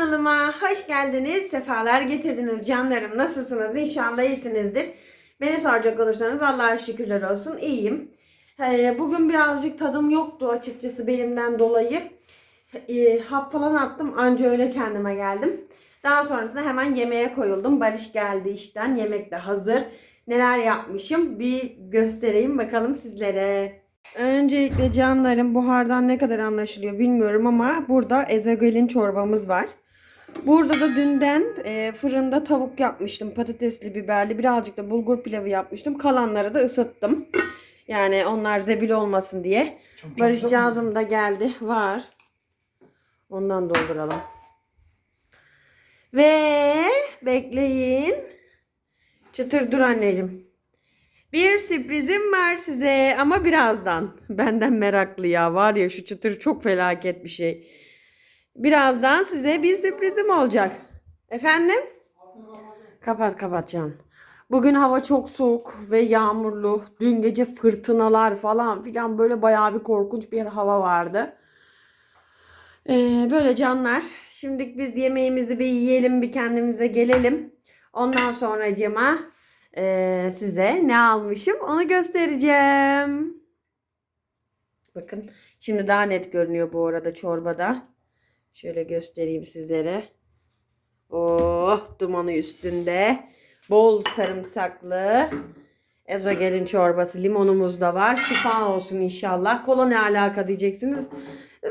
Kanalıma hoş geldiniz, sefalar getirdiniz canlarım. Nasılsınız? İnşallah iyisinizdir. Beni soracak olursanız Allah'a şükürler olsun iyiyim. Ee, Bugün birazcık tadım yoktu açıkçası belimden dolayı. Ee, Hap falan attım anca öyle kendime geldim. Daha sonrasında hemen yemeğe koyuldum. Barış geldi işten, yemek de hazır. Neler yapmışım bir göstereyim bakalım sizlere. Öncelikle canlarım buhardan ne kadar anlaşılıyor bilmiyorum ama burada ezogelin çorbamız var. Burada da dünden e, fırında tavuk yapmıştım. Patatesli, biberli, birazcık da bulgur pilavı yapmıştım. Kalanları da ısıttım. Yani onlar zebil olmasın diye. Çok, çok Barış çok Cazım da geldi. Var. Ondan dolduralım. Ve bekleyin. Çıtır dur anneciğim. Bir sürprizim var size ama birazdan. Benden meraklı ya var ya şu çıtır çok felaket bir şey. Birazdan size bir sürprizim olacak. Efendim? Kapat kapat can. Bugün hava çok soğuk ve yağmurlu. Dün gece fırtınalar falan filan böyle bayağı bir korkunç bir hava vardı. Ee, böyle canlar. Şimdi biz yemeğimizi bir yiyelim, bir kendimize gelelim. Ondan sonra Cema ee, size ne almışım onu göstereceğim. Bakın şimdi daha net görünüyor bu arada çorbada. Şöyle göstereyim sizlere. Oh dumanı üstünde. Bol sarımsaklı. Ezogelin çorbası. Limonumuz da var. Şifa olsun inşallah. Kola ne alaka diyeceksiniz.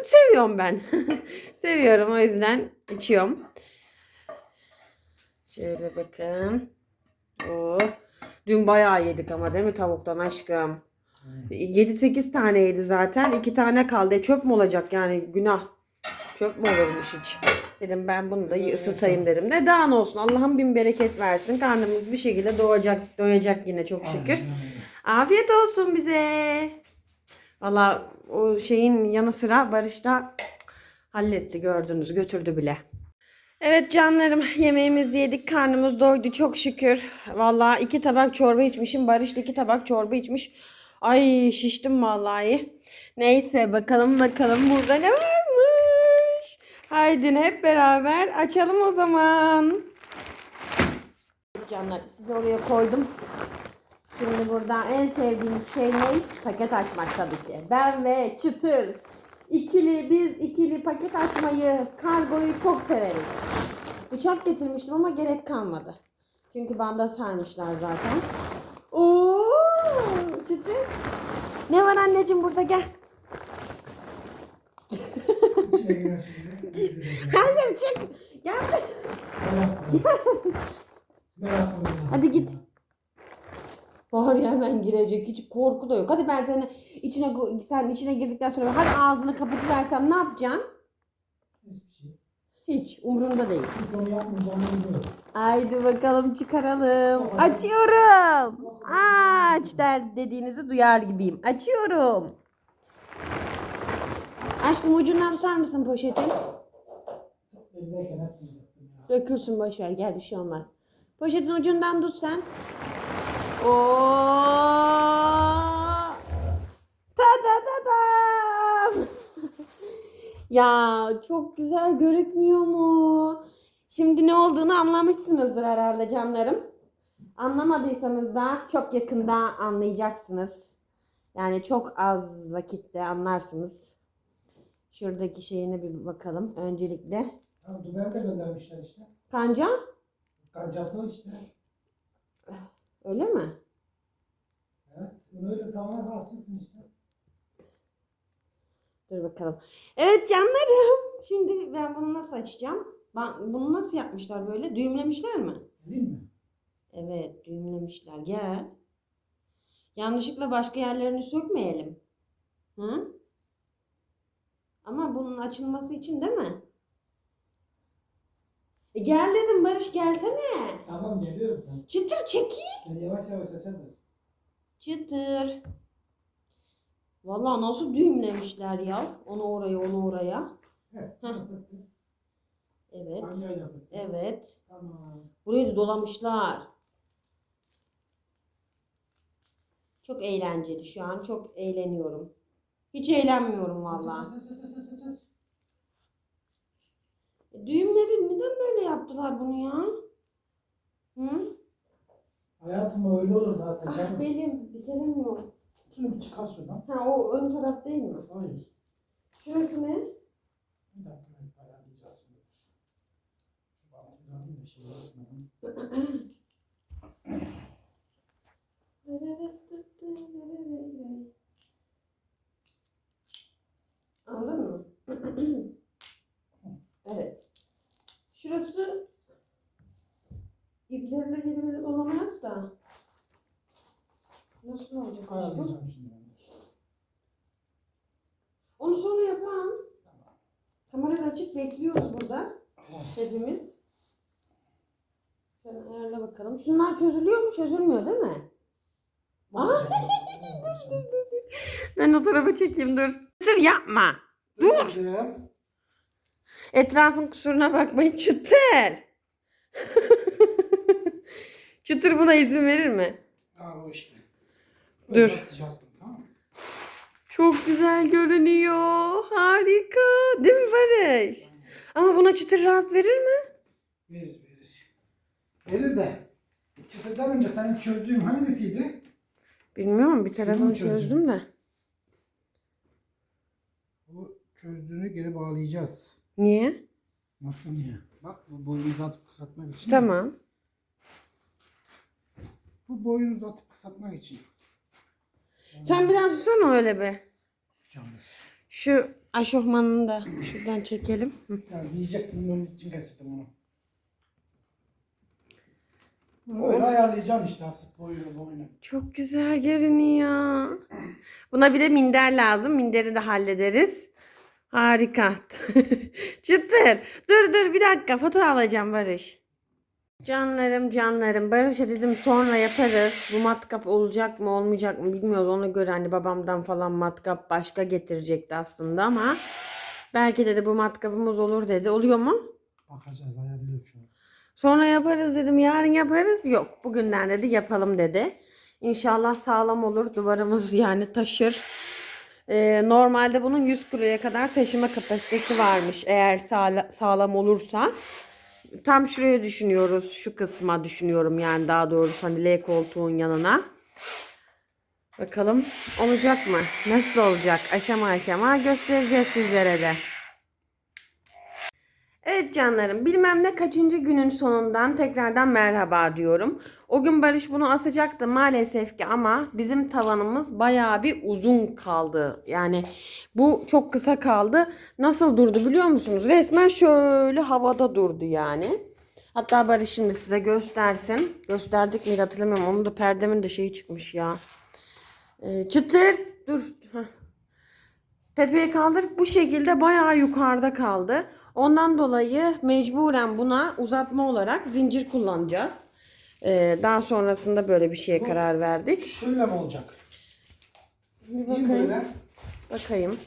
Seviyorum ben. Seviyorum o yüzden içiyorum. Şöyle bakın. Oh. Dün bayağı yedik ama değil mi tavuktan aşkım? 7-8 tane yedi zaten. 2 tane kaldı. E, çöp mü olacak yani günah. Çöp mü olurmuş hiç. Dedim ben bunu da ısıtayım dedim. Ne daha ne olsun. Allah'ım bin bereket versin. Karnımız bir şekilde doyacak, doyacak yine çok şükür. Afiyet olsun bize. Valla o şeyin yanı sıra Barış da halletti gördünüz götürdü bile. Evet canlarım yemeğimizi yedik karnımız doydu çok şükür. Valla iki tabak çorba içmişim Barış da iki tabak çorba içmiş. Ay şiştim vallahi. Neyse bakalım bakalım burada ne varmış. Haydi hep beraber açalım o zaman. Canlarım size oraya koydum. Şimdi burada en sevdiğimiz şey ne? Paket açmak tabii ki. Ben ve Çıtır. İkili, biz ikili paket açmayı, kargoyu çok severiz. Bıçak getirmiştim ama gerek kalmadı. Çünkü banda sarmışlar zaten. Oo, Çıtır. Ne var anneciğim burada gel. Hayır çık. Gel. Hadi git. Bahar ya hemen girecek. Hiç korku da yok. Hadi ben seni içine sen içine girdikten sonra hadi ağzını kapatıversem ne yapacaksın? Hiçbir şey. Hiç umurunda değil. Haydi bakalım çıkaralım. Açıyorum. Aç der dediğinizi duyar gibiyim. Açıyorum. Aşkım ucundan tutar mısın poşetin? Elimdeyken hepsini boşver gel bir şey olmaz. Poşetin ucundan tut sen. Oo! Ta ta ta tam. ya çok güzel görünmüyor mu? Şimdi ne olduğunu anlamışsınızdır herhalde canlarım. Anlamadıysanız da çok yakında anlayacaksınız. Yani çok az vakitte anlarsınız. Şuradaki şeyine bir bakalım öncelikle. Tamam dümen de göndermişler işte. Kanca Kancasını işte. öyle mi? Evet. Öyle tamamen hasılsın işte. Dur bakalım. Evet canlarım. Şimdi ben bunu nasıl açacağım? Ben, bunu nasıl yapmışlar böyle? Düğümlemişler mi? Geleyim mi? Evet düğümlemişler. Gel. Yanlışlıkla başka yerlerini sökmeyelim. Hı? Ama bunun açılması için değil mi? E gel dedim Barış gelsene. Tamam geliyorum. Sen, Çıtır çekil. sen yavaş yavaş aç hadi. Çıtır. Vallahi nasıl düğümlemişler ya. Onu oraya onu oraya. Evet. Heh. Evet. Evet. Tamam. Burayı da dolamışlar. Çok eğlenceli şu an. Çok eğleniyorum. Hiç eğlenmiyorum aç, aç. Düğümleri neden böyle yaptılar bunu ya? Hı? Hayatım öyle olur zaten. Ah canım. belim dikelemiyorum. Şunu bir çıkar şuradan. Ha o ön taraf değil mi? Hayır. Şurası ne? Bir dakika ben ayarlayacağız şimdi. Şu alayım da şey yapmayayım. Anladın mı? evet. Şurası iplerle gelmeli olamaz da. Nasıl olacak aşkım? Ayarlayacağım şimdi. ben. Onu sonra yapalım. Tamam. Kamerayı da açık bekliyoruz burada. Tamam. Hepimiz. Sen ayarla bakalım. Şunlar çözülüyor mu? Çözülmüyor değil mi? Ben o tarafa çekeyim dur. Dur yapma. Dur. Etrafın kusuruna bakmayın. Çıtır. Çıtır buna izin verir mi? Ha o işte. Dur. Basacağız Tamam? Çok güzel görünüyor. Harika. Değil mi Barış? Ama buna çıtır rahat verir mi? Verir verir. Verir de. Çıtırdan önce senin çözdüğün hangisiydi? Bilmiyorum bir tarafını çözdüm. çözdüm de. Bu çözdüğünü geri bağlayacağız. Niye? Nasıl niye? Bak bu boyunu uzatıp kısaltmak için. Tamam. Bu boyunu uzatıp kısaltmak için. Sen biraz tutsana öyle be. Candır. Şu aşofmanını da şuradan çekelim. Hı. Yani diyecektim onun için getirdim onu. Öyle ayarlayacağım işte asıp boyunu boyunu. Çok güzel görünüyor. Buna bir de minder lazım. Minderi de hallederiz. Harika. Çıtır. Dur dur bir dakika foto alacağım Barış. Canlarım canlarım. Barış'a dedim sonra yaparız. Bu matkap olacak mı olmayacak mı bilmiyoruz. Ona göre hani babamdan falan matkap başka getirecekti aslında ama belki dedi bu matkabımız olur dedi. Oluyor mu? Bakacağız ayarlıyorum şu an. Sonra yaparız dedim. Yarın yaparız. Yok. Bugünden dedi yapalım dedi. İnşallah sağlam olur. Duvarımız yani taşır. Ee, normalde bunun 100 kiloya kadar taşıma kapasitesi varmış. Eğer sağla- sağlam olursa. Tam şuraya düşünüyoruz. Şu kısma düşünüyorum yani daha doğrusu hani L koltuğun yanına. Bakalım olacak mı? Nasıl olacak? Aşama aşama göstereceğiz sizlere de. Evet canlarım bilmem ne kaçıncı günün sonundan tekrardan merhaba diyorum. O gün Barış bunu asacaktı maalesef ki ama bizim tavanımız bayağı bir uzun kaldı. Yani bu çok kısa kaldı. Nasıl durdu biliyor musunuz? Resmen şöyle havada durdu yani. Hatta Barış şimdi size göstersin. Gösterdik miydi hatırlamıyorum. Onun da perdemin de şeyi çıkmış ya. Ee, çıtır. Dur. Tepeye kaldırıp bu şekilde bayağı yukarıda kaldı. Ondan dolayı mecburen buna uzatma olarak zincir kullanacağız. Ee, daha sonrasında böyle bir şeye Bu- karar verdik. Şöyle mi olacak? Bir bakayım. böyle. Bakayım.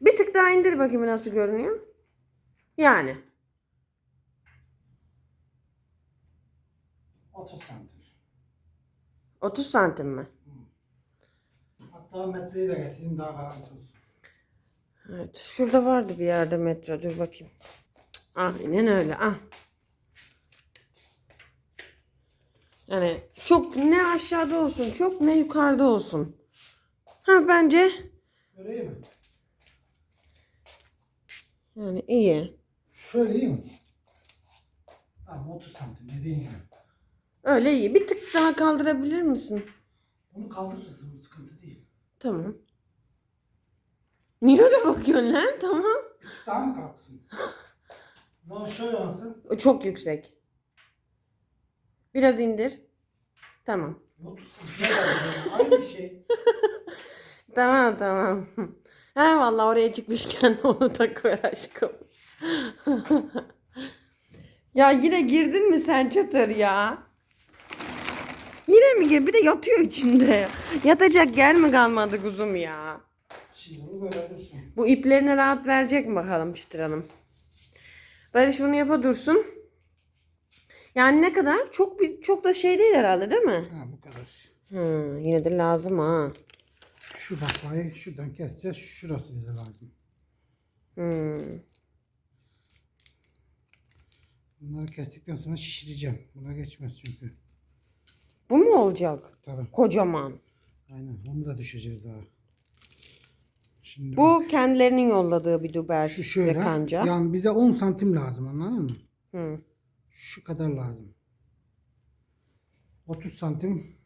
Bir tık daha indir bakayım nasıl görünüyor. Yani. 30 santim. 30 santim mi? Hatta metreyi de getireyim daha garanti olsun. Evet. Şurada vardı bir yerde metre. Dur bakayım. Aynen öyle. Ah. Yani çok ne aşağıda olsun, çok ne yukarıda olsun. Ha bence Böyle iyi mi? yani iyi. Şöyle iyi mi? Tamam 30 santim dediğin gibi. Öyle iyi. Bir tık daha kaldırabilir misin? Bunu kaldırırız bu sıkıntı değil. Tamam. Niye öyle bakıyorsun lan? Tamam. Mı kalksın? Zaman şöyle. O çok yüksek. Biraz indir. Tamam. 30 santim. Aynı şey. Tamam tamam. He vallahi oraya çıkmışken onu da koy aşkım. ya yine girdin mi sen çatır ya? Yine mi gir? Bir de yatıyor içinde. Yatacak yer mi kalmadı kuzum ya? Şimdi böyle dursun. Bu iplerine rahat verecek mi bakalım Çıtır Hanım? Barış bunu yapa dursun. Yani ne kadar? Çok bir çok da şey değil herhalde değil mi? Ha bu kadar. Hı, yine de lazım ha. Şu baklayı şuradan keseceğiz. Şurası bize lazım. Hmm. Bunları kestikten sonra şişireceğim. Buna geçmez çünkü. Bu mu olacak? Tabii. Kocaman. Aynen. Onu da düşeceğiz daha. Şimdi Bu kendilerinin yolladığı bir duber şu şöyle. ve kanca. Yani bize 10 santim lazım anladın mı? Hı. Şu kadar lazım. 30 santim.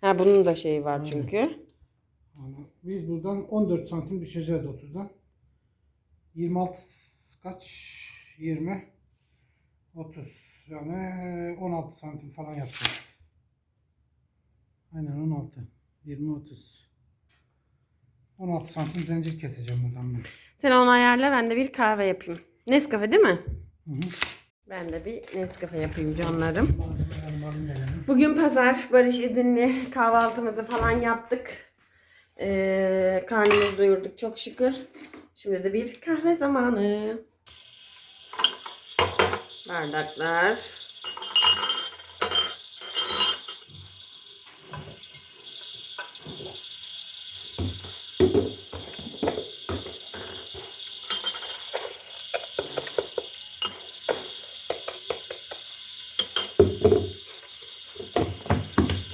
Ha bunun da şeyi var Aynen. çünkü. Yani biz buradan 14 santim düşeceğiz 30'dan. 26 kaç? 20 30 yani 16 santim falan yapacağız. Aynen 16 20 30 16 santim zincir keseceğim buradan ben. Sen onu ayarla ben de bir kahve yapayım. Nescafe değil mi? Hı hı. Ben de bir Nescafe yapayım canlarım. Bugün pazar. Barış izinli. Kahvaltımızı falan yaptık. Ee, karnımızı doyurduk çok şükür. Şimdi de bir kahve zamanı. Bardaklar.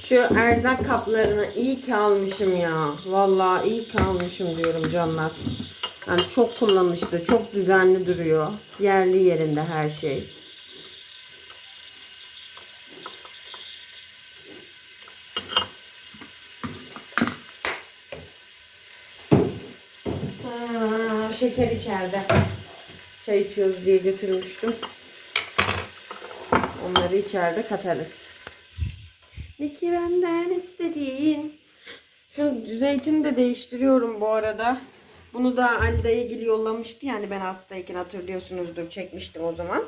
Şu erzak kaplarını iyi ki almışım ya. Vallahi iyi ki almışım diyorum canlar. Yani çok kullanışlı, çok düzenli duruyor. Yerli yerinde her şey. Ha, şeker içeride. Çay içiyoruz diye götürmüştüm. Onları içeride katarız. Ne ki benden istediğin. Şu zeytini de değiştiriyorum bu arada. Bunu da Ali dayı yollamıştı. Yani ben hastayken hatırlıyorsunuzdur çekmiştim o zaman.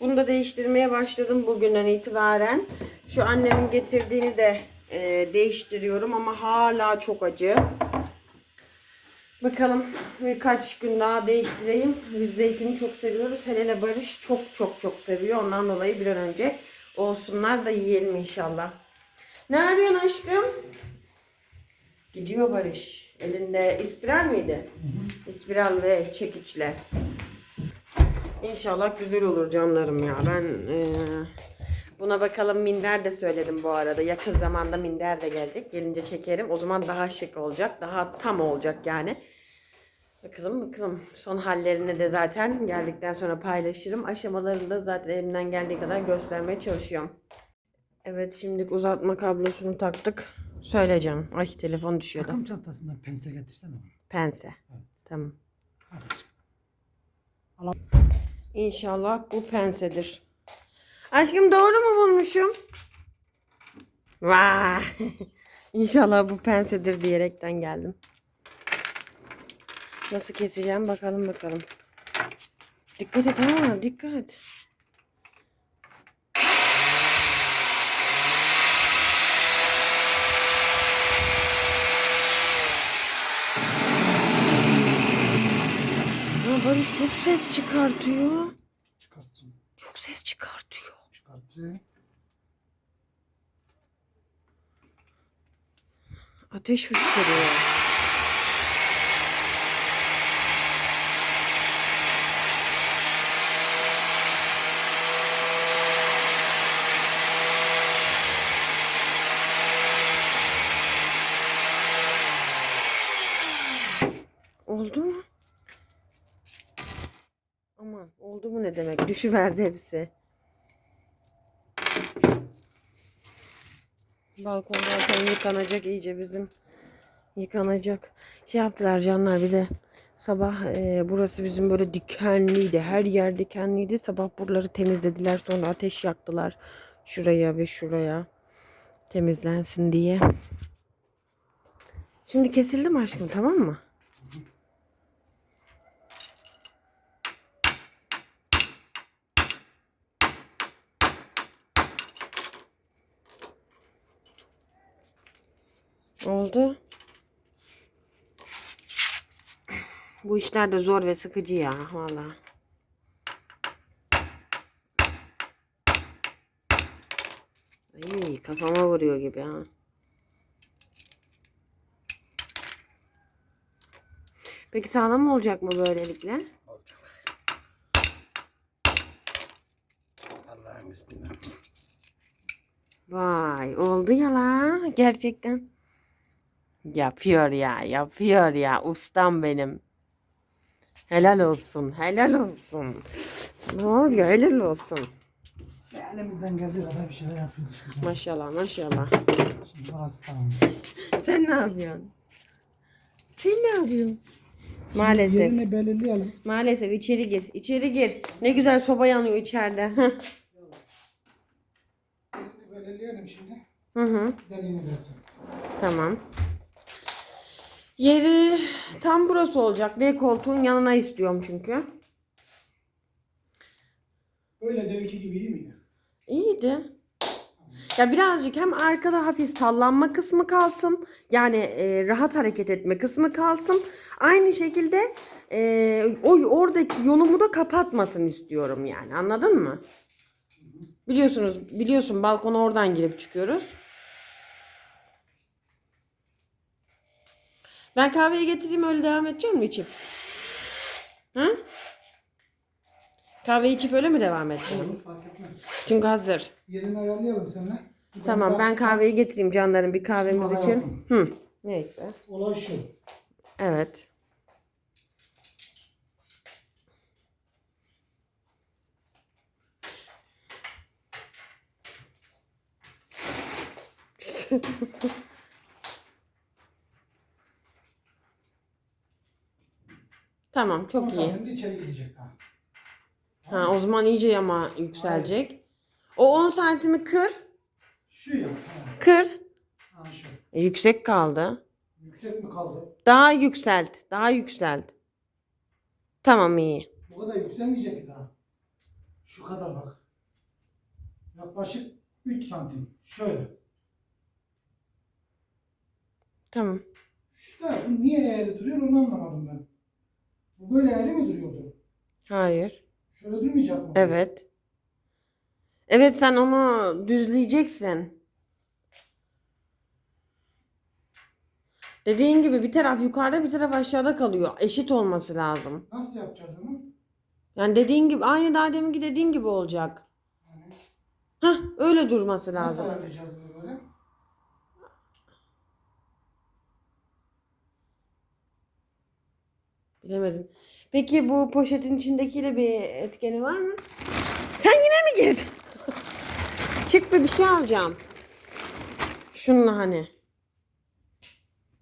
Bunu da değiştirmeye başladım bugünden itibaren. Şu annemin getirdiğini de e, değiştiriyorum ama hala çok acı. Bakalım birkaç gün daha değiştireyim. Biz zeytini çok seviyoruz. Hele hele Barış çok çok çok seviyor. Ondan dolayı bir an önce olsunlar da yiyelim inşallah. Ne arıyorsun aşkım? Gidiyor Barış. Elinde ispiral miydi? İspiral ve çekiçle. İnşallah güzel olur canlarım ya. Ben eee, buna bakalım minder de söyledim bu arada. Yakın zamanda minder de gelecek. Gelince çekerim. O zaman daha şık olacak. Daha tam olacak yani. Bakalım bakalım. Son hallerini de zaten geldikten sonra paylaşırım. Aşamalarını da zaten elimden geldiği kadar göstermeye çalışıyorum. Evet şimdi uzatma kablosunu taktık. Söyleyeceğim. Ay telefon düşüyordu. Takım çantasından pense getirsene bana. Pense. Evet. Tamam. Hadi aşkım. İnşallah bu pensedir. Aşkım doğru mu bulmuşum? Vay. İnşallah bu pensedir diyerekten geldim. Nasıl keseceğim bakalım bakalım. Dikkat et ha dikkat. Barış çok ses çıkartıyor. Çıkartsın. Çok ses çıkartıyor. Çıkartsın. Ateş fışkırıyor. Oldu mu? Aman oldu mu ne demek? Düşüverdi hepsi. Balkon zaten yıkanacak iyice bizim. Yıkanacak. Şey yaptılar canlar bir de sabah e, burası bizim böyle dikenliydi. Her yer dikenliydi. Sabah buraları temizlediler. Sonra ateş yaktılar. Şuraya ve şuraya. Temizlensin diye. Şimdi kesildi mi aşkım tamam mı? Oldu. Bu işler de zor ve sıkıcı ya valla. Ay kafama vuruyor gibi ha. Peki sağlam olacak mı böylelikle? bismillah. Vay oldu ya la gerçekten. Yapıyor ya yapıyor ya ustam benim. Helal olsun helal olsun. Sana var ya helal olsun. Elimizden geldiği kadar bir şeyler yapıyoruz işte. Maşallah maşallah. Şimdi burası tamam. Sen ne yapıyorsun? Sen ne yapıyorsun? Maalesef. Yerini belirleyelim. Maalesef içeri gir. içeri gir. Ne güzel soba yanıyor içeride. Heh. Yerini belirleyelim şimdi. Hı hı. Deliğini vereceğim. Tamam. Yeri tam burası olacak. L koltuğun yanına istiyorum çünkü. Böyle deminki gibi iyi miydi? İyiydi. Ya birazcık hem arkada hafif sallanma kısmı kalsın. Yani e, rahat hareket etme kısmı kalsın. Aynı şekilde e, o oradaki yolumu da kapatmasın istiyorum yani. Anladın mı? Biliyorsunuz, biliyorsun balkona oradan girip çıkıyoruz. Ben kahveyi getireyim öyle devam edecek mi içip? Ha? Kahve içip öyle mi devam edeceğim? Fark etmez. Çünkü hazır. Yerini ayarlayalım seninle. Bir Tamam daha- ben kahveyi getireyim canlarım bir kahvemiz Şimdi için. hayatım. Hı. Neyse. Olay şu. Evet. Tamam çok iyi. Şimdi içeri gidecek daha. Ha, o zaman iyice ama yükselecek. O 10 santimi kır. Şu ya. Ha, Kır. ha şu. E, yüksek kaldı. Yüksek mi kaldı? Daha yükselt. Daha yükselt. Tamam iyi. Bu kadar yükselmeyecek ki daha. Şu kadar bak. Yaklaşık 3 santim. Şöyle. Tamam. Şu da bu niye eğri duruyor onu anlamadım ben. Bu böyle eğri mi duruyordu? Hayır. Şöyle durmayacak mı? Evet. Evet sen onu düzleyeceksin. Dediğin gibi bir taraf yukarıda bir taraf aşağıda kalıyor. Eşit olması lazım. Nasıl yapacağız onu? Yani dediğin gibi aynı daha deminki dediğin gibi olacak. Yani Hah öyle durması nasıl lazım. ayarlayacağız bunu böyle? Bilemedim. Peki bu poşetin içindekiyle bir etkeni var mı? Sen yine mi girdin? Çık bir bir şey alacağım. Şununla hani.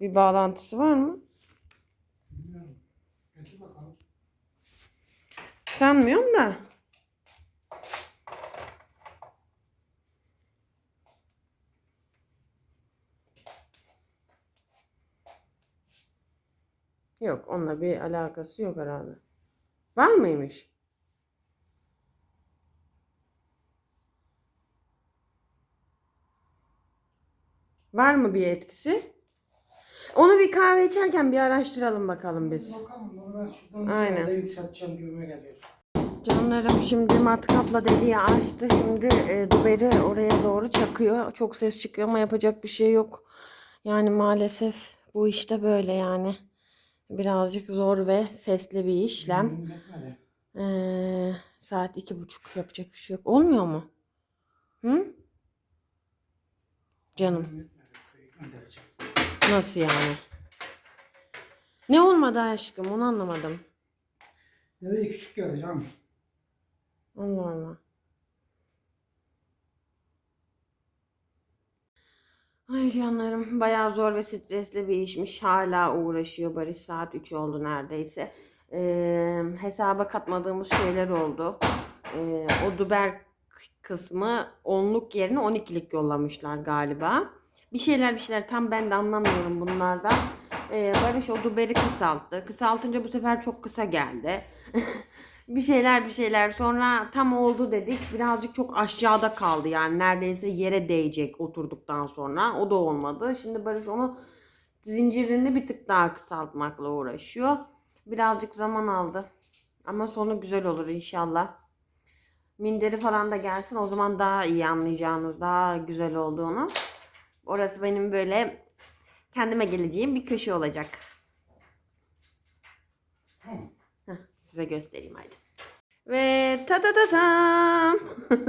Bir bağlantısı var mı? Bilmiyorum. Sanmıyorum da. Yok, onunla bir alakası yok herhalde. Var mıymış? Var mı bir etkisi? Onu bir kahve içerken bir araştıralım bakalım biz. Bakalım ben şuradan Aynen. Aynen. yükselteceğim gibime geliyor. Canlarım şimdi matkapla deliği açtı. Şimdi e, duberi oraya doğru çakıyor. Çok ses çıkıyor ama yapacak bir şey yok. Yani maalesef bu işte böyle yani. Birazcık zor ve sesli bir işlem. Ee, saat iki buçuk yapacak bir şey yok. Olmuyor mu? Hı? Canım nasıl yani? Ne olmadı aşkım onu anlamadım. Nereye küçük geldi canım? Allah Allah. Ay canlarım bayağı zor ve stresli bir işmiş. Hala uğraşıyor Barış. Saat 3 oldu neredeyse. Ee, hesaba katmadığımız şeyler oldu. Ee, o Duber kısmı onluk yerine 12'lik yollamışlar galiba. Bir şeyler bir şeyler tam ben de anlamıyorum bunlardan. Ee, Barış o Duber'i kısalttı. Kısaltınca bu sefer çok kısa geldi. bir şeyler bir şeyler. Sonra tam oldu dedik. Birazcık çok aşağıda kaldı yani. Neredeyse yere değecek oturduktan sonra. O da olmadı. Şimdi Barış onu zincirini bir tık daha kısaltmakla uğraşıyor. Birazcık zaman aldı. Ama sonu güzel olur inşallah. Minderi falan da gelsin. O zaman daha iyi anlayacağınız daha güzel olduğunu. Orası benim böyle kendime geleceğim bir köşe olacak. Tamam. Size göstereyim hadi. Ve ta ta ta tam.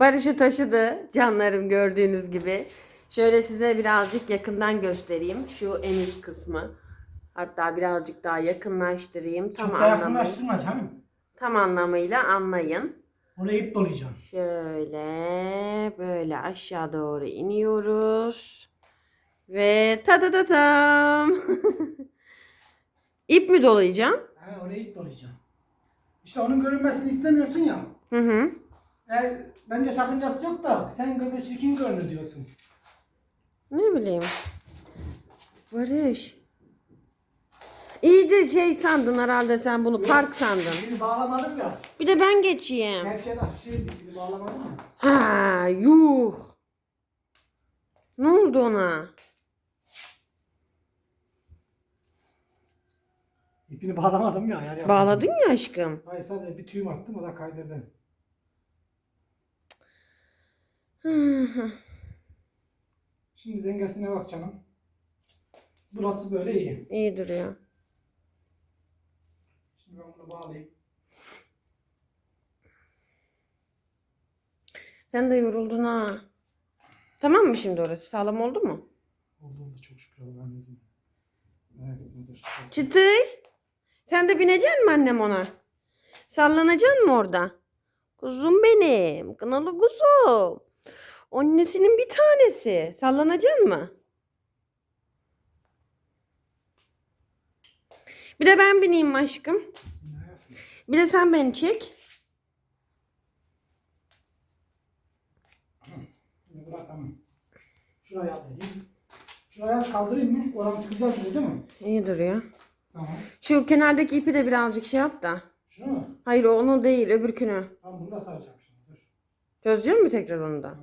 Barış'ı taşıdı canlarım gördüğünüz gibi. Şöyle size birazcık yakından göstereyim. Şu en üst kısmı. Hatta birazcık daha yakınlaştırayım. Tam, Çok da anlamı, yakınlaştırma canım. tam anlamıyla anlayın. Oraya ip dolayacağım. Şöyle böyle aşağı doğru iniyoruz. Ve ta ta ta tam. İp mi dolayacağım? He, oraya ip dolayacağım. İşte onun görünmesini istemiyorsun ya. Hı hı. E, bence sakıncası yok da sen göze çirkin görünür diyorsun. Ne bileyim. Barış. İyice şey sandın herhalde sen bunu park sandın. Beni bağlamadım ya. Bir de ben geçeyim. Her şeyde şey beni bağlamadım ya. Ha yuh. Ne oldu ona? İpini bağlamadım ya. Yani Bağladın ya aşkım. Hayır sadece bir tüyüm attım o da kaydırdı. Şimdi dengesine bak canım. Burası böyle iyi. İyi duruyor. Şimdi ben bunu bağlayayım. Sen de yoruldun ha. Tamam mı şimdi orası? Sağlam oldu mu? Oldu oldu çok şükür Allah'ın izniyle. Nedir? Çıtır. Sen de binecek misin annem ona? Sallanacaksın mı orada? Kuzum benim. Kınalı kuzum. Annesinin bir tanesi. Sallanacaksın mı? Bir de ben bineyim aşkım. Bir de sen beni çek. Şimdi bırak tamam. Şuraya al dedim. Şuraya az kaldırayım mı? Oranın güzel duruyor değil mi? İyi duruyor. Tamam. Şu kenardaki ipi de birazcık şey yap da. Şunu mu? Hayır o onu değil öbürkünü. Tamam bunu da saracağım şimdi. Dur. Çözecek mi tekrar onu da?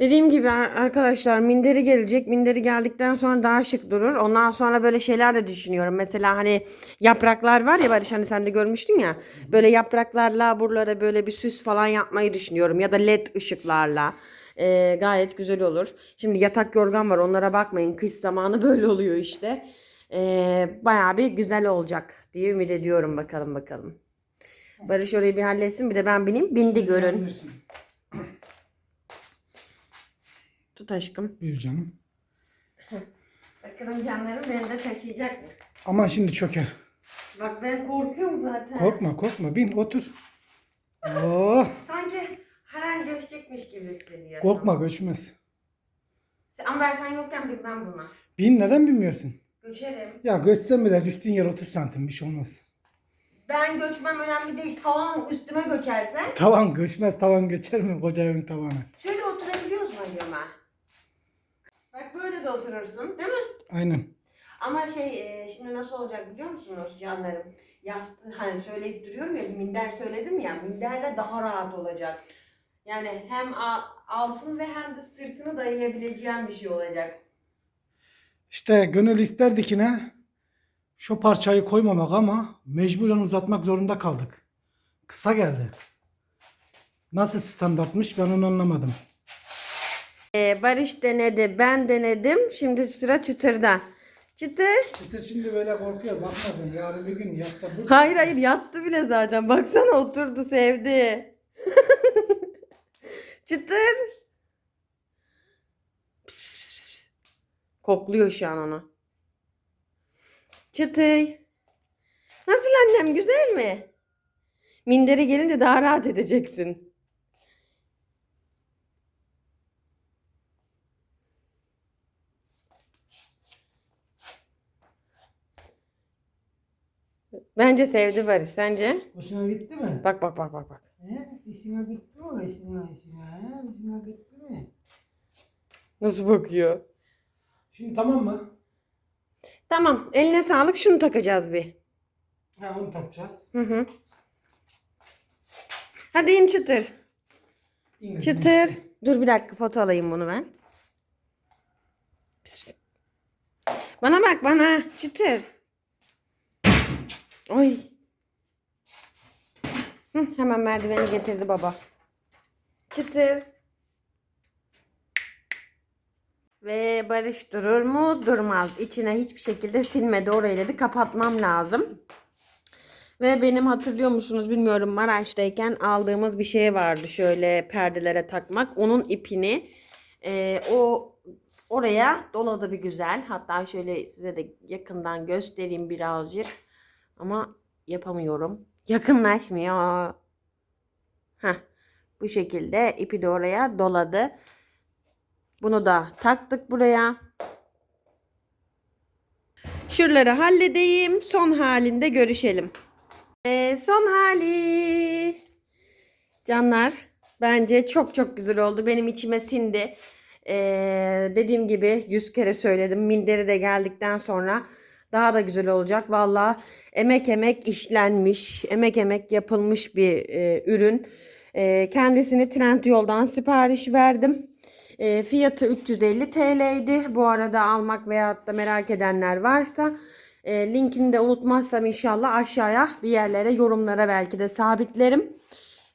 Dediğim gibi ar- arkadaşlar minderi gelecek. Minderi geldikten sonra daha şık durur. Ondan sonra böyle şeyler de düşünüyorum. Mesela hani yapraklar var ya Barış hani sen de görmüştün ya. Böyle yapraklarla buralara böyle bir süs falan yapmayı düşünüyorum. Ya da led ışıklarla. Ee, gayet güzel olur. Şimdi yatak yorgan var onlara bakmayın. Kış zamanı böyle oluyor işte. Ee, bayağı bir güzel olacak diye ümit ediyorum bakalım bakalım. Barış orayı bir halletsin bir de ben bineyim. Bindi görün. Tut aşkım. Buyur canım. Bakalım canlarım beni de taşıyacak mı? Ama şimdi çöker. Bak ben korkuyorum zaten. Korkma korkma bin otur. Oh, Sanki an göçecekmiş gibi hissediyorum. korkma göçmez. Ama ben sen yokken bilmem buna. Bin neden bilmiyorsun? Göçerim. Ya göçsen bile düştüğün yer 30 santim bir şey olmaz. Ben göçmem önemli değil. Tavan üstüme göçersen. Tavan göçmez tavan göçer mi koca evin tavanı? Şöyle oturabiliyoruz mu acaba? Bak böyle de oturursun değil mi? Aynen. Ama şey e, şimdi nasıl olacak biliyor musunuz canlarım? Yastığı hani söyleyip duruyorum ya minder söyledim ya minderle daha rahat olacak. Yani hem altın ve hem de sırtını dayayabileceğin bir şey olacak. İşte gönül isterdi ki ne? Şu parçayı koymamak ama mecburen uzatmak zorunda kaldık. Kısa geldi. Nasıl standartmış ben onu anlamadım. Ee, Barış denedi, ben denedim. Şimdi sıra çıtırda. Çıtır. Çıtır şimdi böyle korkuyor bakmasın yarın bir gün yatta burada. Hayır hayır yattı bile zaten. Baksana oturdu sevdi. Çıtır. Pis, pis, pis, pis. Kokluyor şu an onu. Çıtır. Nasıl annem güzel mi? Minderi gelince daha rahat edeceksin. Bence sevdi Barış. Sence? Hoşuna gitti mi? Bak bak bak bak bak. He? İşine gitti mi? İşine, işine, he? İşine mi? Nasıl bakıyor? Şimdi tamam mı? Tamam. Eline sağlık. Şunu takacağız bir. Ha onu takacağız. Hı hı. Hadi in çıtır. İngiliz. Çıtır. Dur bir dakika foto alayım bunu ben. Pis, pis. Bana bak bana. Çıtır. Oy. Hı, hemen merdiveni getirdi baba. Çıtır. Ve Barış durur mu? Durmaz. İçine hiçbir şekilde silmedi. Orayı dedi kapatmam lazım. Ve benim hatırlıyor musunuz bilmiyorum Maraş'tayken aldığımız bir şey vardı şöyle perdelere takmak. Onun ipini e, o oraya doladı bir güzel. Hatta şöyle size de yakından göstereyim birazcık. Ama yapamıyorum. Yakınlaşmıyor. Heh, bu şekilde ipi de oraya doladı. Bunu da taktık buraya. Şuraları halledeyim. Son halinde görüşelim. Ee, son hali. Canlar bence çok çok güzel oldu. Benim içime sindi. Ee, dediğim gibi yüz kere söyledim. Minderi de geldikten sonra daha da güzel olacak. Valla emek emek işlenmiş, emek emek yapılmış bir e, ürün. E, kendisini Trendyol'dan sipariş verdim. E, fiyatı 350 TL'ydi. Bu arada almak veyahut da merak edenler varsa e, linkini de unutmazsam inşallah aşağıya bir yerlere yorumlara belki de sabitlerim.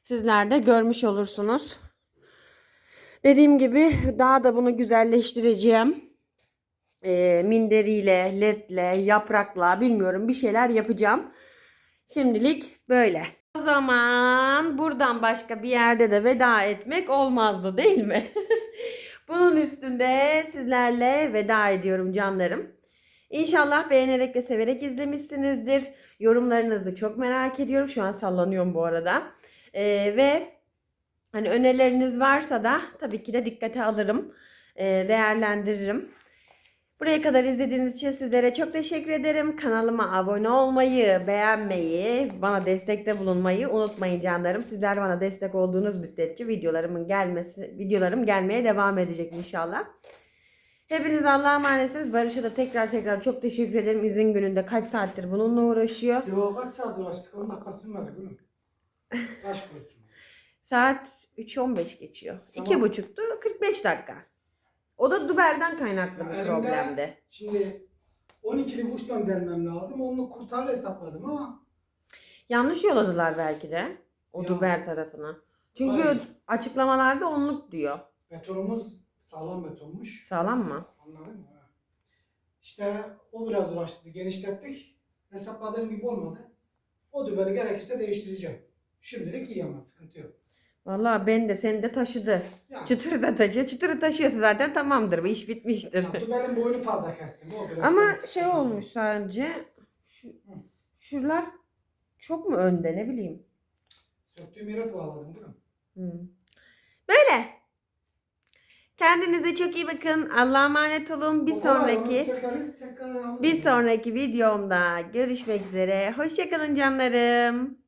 Sizler de görmüş olursunuz. Dediğim gibi daha da bunu güzelleştireceğim. E, minderiyle, ledle, yaprakla bilmiyorum bir şeyler yapacağım. Şimdilik böyle. O zaman buradan başka bir yerde de veda etmek olmazdı değil mi? Bunun üstünde sizlerle veda ediyorum canlarım. İnşallah beğenerek ve severek izlemişsinizdir. Yorumlarınızı çok merak ediyorum. Şu an sallanıyorum bu arada. Ee, ve hani önerileriniz varsa da tabii ki de dikkate alırım. Ee, değerlendiririm. Buraya kadar izlediğiniz için sizlere çok teşekkür ederim. Kanalıma abone olmayı, beğenmeyi, bana destekte bulunmayı unutmayın canlarım. Sizler bana destek olduğunuz müddetçe videolarımın gelmesi, videolarım gelmeye devam edecek inşallah. Hepiniz Allah'a emanetsiniz. Barış'a da tekrar tekrar çok teşekkür ederim. İzin gününde kaç saattir bununla uğraşıyor. Yo kaç saat uğraştık? 10 dakika sürmedi gülüm. Aşk olsun. Saat 3.15 geçiyor. Tamam. 2.30'tu 45 dakika. O da Duber'den kaynaklı bir elimde- problemdi. Şimdi 12'li buçtan delmem lazım. Onu kurtar hesapladım ama Yanlış yolladılar belki de. O Ya. Duber tarafına. Çünkü Hayır. açıklamalarda onluk diyor. betonumuz sağlam betonmuş. Sağlam mı? Anladın mı? Ha. İşte o biraz uğraştı. Genişlettik. Hesapladığım gibi olmadı. O dübeli gerekirse değiştireceğim. Şimdilik iyi ama sıkıntı yok. Vallahi ben de seni de taşıdı. Yani, Çıtırı da taşıyor. Çıtırı taşıyorsa zaten tamamdır. Bu iş bitmiştir. ya dübelin boyunu fazla kestim. O Ama şey olmuş sadece. Şu, şuralar çok mu önde ne bileyim. Söktüğüm yere bağladım değil mi? Hmm. Böyle. Kendinize çok iyi bakın. Allah'a emanet olun. Bir O sonraki sökeriz, bir sonraki videomda görüşmek üzere. Hoşçakalın canlarım.